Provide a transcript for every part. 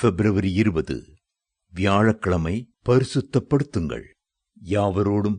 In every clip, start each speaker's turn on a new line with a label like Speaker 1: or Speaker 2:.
Speaker 1: பிப்ரவரி இருபது. வியாழக்கிழமை பரிசுத்தப்படுத்துங்கள். யாவரோடும்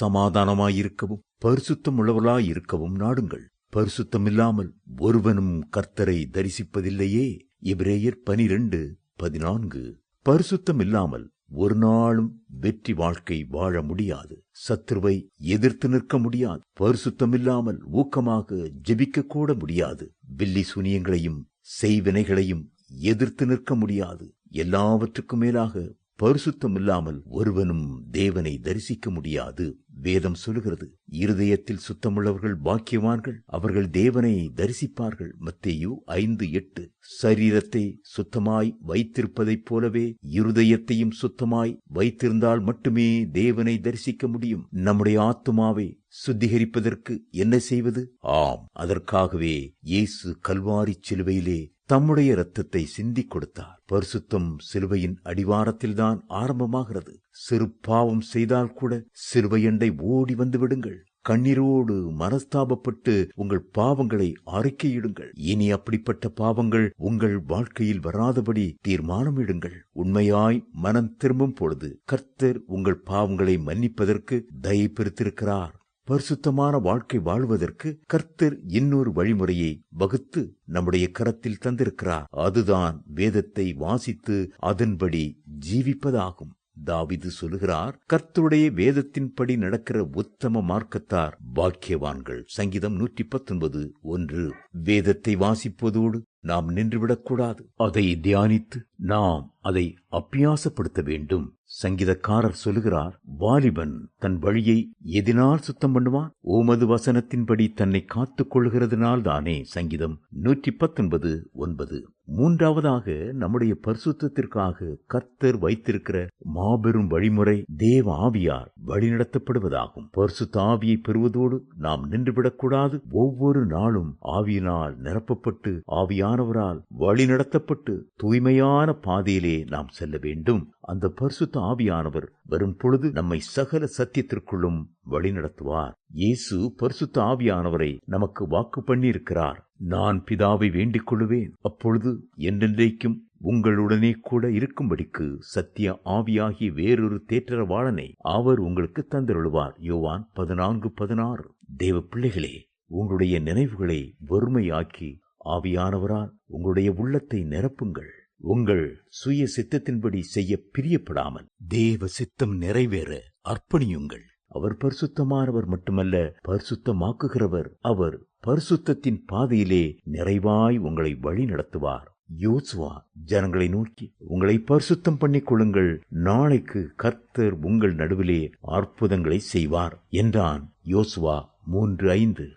Speaker 1: சமாதானமாயிருக்கவும் பரிசுத்தம் உள்ளவர்களாயிருக்கவும் நாடுங்கள். பரிசுத்தமில்லாமல் ஒருவனும் கர்த்தரை தரிசிப்பதில்லையே. இப்ரேயர் பனிரெண்டு பதினான்கு. பரிசுத்தம் இல்லாமல் ஒரு நாளும் வெற்றி வாழ்க்கை வாழ முடியாது. சத்ருவை எதிர்த்து நிற்க முடியாது. பரிசுத்தமில்லாமல் ஊக்கமாக ஜெபிக்க கூட முடியாது. வில்லி சுனியங்களையும் செய்வினைகளையும் எதிர்த்து நிற்க முடியாது. எல்லாவற்றுக்கும் மேலாக பரிசுத்தம் இல்லாமல் ஒருவனும் தேவனை தரிசிக்க முடியாது. வேதம் சொல்லுகிறது இருதயத்தில் சுத்தமுள்ளவர்கள் பாக்கியவான்கள் அவர்கள் தேவனை தரிசிப்பார்கள். மத்தேயு ஐந்து எட்டு. சரீரத்தை சுத்தமாய் வைத்திருப்பதைப் போலவே இருதயத்தையும் சுத்தமாய் வைத்திருந்தால் மட்டுமே தேவனை தரிசிக்க முடியும். நம்முடைய ஆத்துமாவை சுத்திகரிப்பதற்கு என்ன செய்வது? ஆம் அதற்காகவே இயேசு கல்வாரி சிலுவையிலே தம்முடைய இரத்தத்தை சிந்திக் கொடுத்தார். பரிசுத்தம் சிலுவையின் அடிவாரத்தில்தான் ஆரம்பமாகிறது. சிறு பாவம் செய்தால் கூட சிலுவையண்டை ஓடி வந்து விடுங்கள். கண்ணீரோடு மனஸ்தாபப்பட்டு உங்கள் பாவங்களை அறிக்கையிடுங்கள் இனி அப்படிப்பட்ட பாவங்கள் உங்கள் வாழ்க்கையில் வராதபடி தீர்மானமிடுங்கள். உண்மையாய் மனம் திரும்பும் பொழுது கர்த்தர் உங்கள் பாவங்களை மன்னிப்பதற்கு தயை பிரித்திருக்கிறார். பரிசுத்தமான வாழ்க்கை வாழ்வதற்கு கர்த்தர் இன்னொரு வழிமுறையை வகுத்து நம்முடைய கரத்தில் தந்திருக்கிறார். அதுதான் வேதத்தை வாசித்து அதன்படி ஜீவிப்பதாகும். தாவிது சொல்லுகிறார் கர்த்தருடைய வேதத்தின்படி நடக்கிற உத்தம மார்க்கத்தார் பாக்கியவான்கள். சங்கீதம் நூற்றி பத்தொன்பது ஒன்று. வேதத்தை வாசிப்பதோடு நாம் நின்றுவிடக்கூடாது அதை தியானித்து நாம் அதை அப்பியாசப்படுத்த வேண்டும். சங்கீதக்காரர் சொல்லுகிறார் வாலிபன் தன் வழியை எதினால் சுத்தம் பண்ணுவான்? ஓமது வசனத்தின்படி தன்னை காத்துக் கொள்கிறதுனால் தானே சங்கீதம் நூற்றி பத்தொன்பது ஒன்பது. மூன்றாவதாக நம்முடைய பரிசுத்திற்காக கர்த்தர் வைத்திருக்கிற மாபெரும் வழிமுறை தேவ ஆவியார் வழிநடத்தப்படுவதாகும். பரிசுத்த ஆவியை பெறுவதோடு நாம் நின்றுவிடக்கூடாது. ஒவ்வொரு நாளும் ஆவியினால் நிரப்பப்பட்டு ஆவியானவரால் வழிநடத்தப்பட்டு தூய்மையான பாதையிலே நாம் செல்ல வேண்டும். அந்த பரிசுத்த ஆவியானவர் வரும் பொழுது நம்மை சகல சத்தியத்திற்குள்ளும் வழிநடத்துவார். இயேசு பரிசுத்த ஆவியானவரை நமக்கு வாக்கு பண்ணியிருக்கிறார். நான் பிதாவை வேண்டிக் கொள்ளுவேன் அப்பொழுது என்றென்றைக்கும் உங்களுடனே கூட இருக்கும்படிக்கு சத்திய ஆவியாகி வேறொரு தேற்றரவாளனை அவர் உங்களுக்கு தந்தருளுவார். யோவான் பதினான்கு பதினாறு. தேவ பிள்ளைகளே உங்களுடைய நினைவுகளை வறுமையாக்கி ஆவியானவரால் உங்களுடைய உள்ளத்தை நிரப்புங்கள். உங்கள் சுய சித்தத்தின்படி செய்ய பிரியப்படாமல் தேவ சித்தம் நிறைவேற அர்ப்பணியுங்கள். அவர் பரிசுத்தமானவர் மட்டுமல்ல பரிசுத்தமாக்குகிறவர் அவர் பரிசுத்தத்தின் பாதையிலே நிறைவாய் உங்களை வழி நடத்துவார். யோசுவா ஜனங்களை நோக்கி உங்களை பரிசுத்தம் பண்ணிக் கொள்ளுங்கள். நாளைக்கு கர்த்தர் உங்கள் நடுவிலே அற்புதங்களை செய்வார் என்றான் யோசுவா மூன்று ஐந்து.